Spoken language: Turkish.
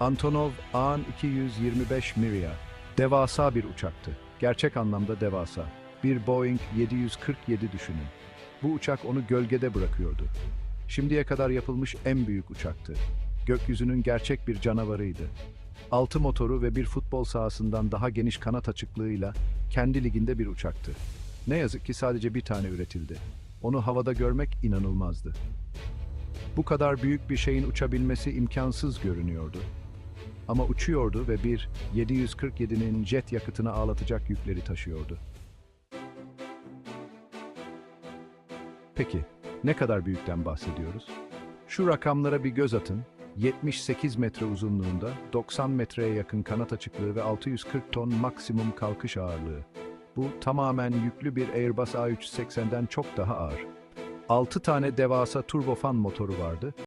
Antonov An-225 Miria. Devasa bir uçaktı. Gerçek anlamda devasa. Bir Boeing 747 düşünün. Bu uçak onu gölgede bırakıyordu. Şimdiye kadar yapılmış en büyük uçaktı. Gökyüzünün gerçek bir canavarıydı. Altı motoru ve bir futbol sahasından daha geniş kanat açıklığıyla kendi liginde bir uçaktı. Ne yazık ki sadece bir tane üretildi. Onu havada görmek inanılmazdı. Bu kadar büyük bir şeyin uçabilmesi imkansız görünüyordu. Ama uçuyordu ve bir 747'nin jet yakıtını ağlatacak yükleri taşıyordu. Peki, ne kadar büyükten bahsediyoruz? Şu rakamlara bir göz atın. 78 metre uzunluğunda, 90 metreye yakın kanat açıklığı ve 640 ton maksimum kalkış ağırlığı. Bu tamamen yüklü bir Airbus A380'den çok daha ağır. 6 tane devasa turbofan motoru vardı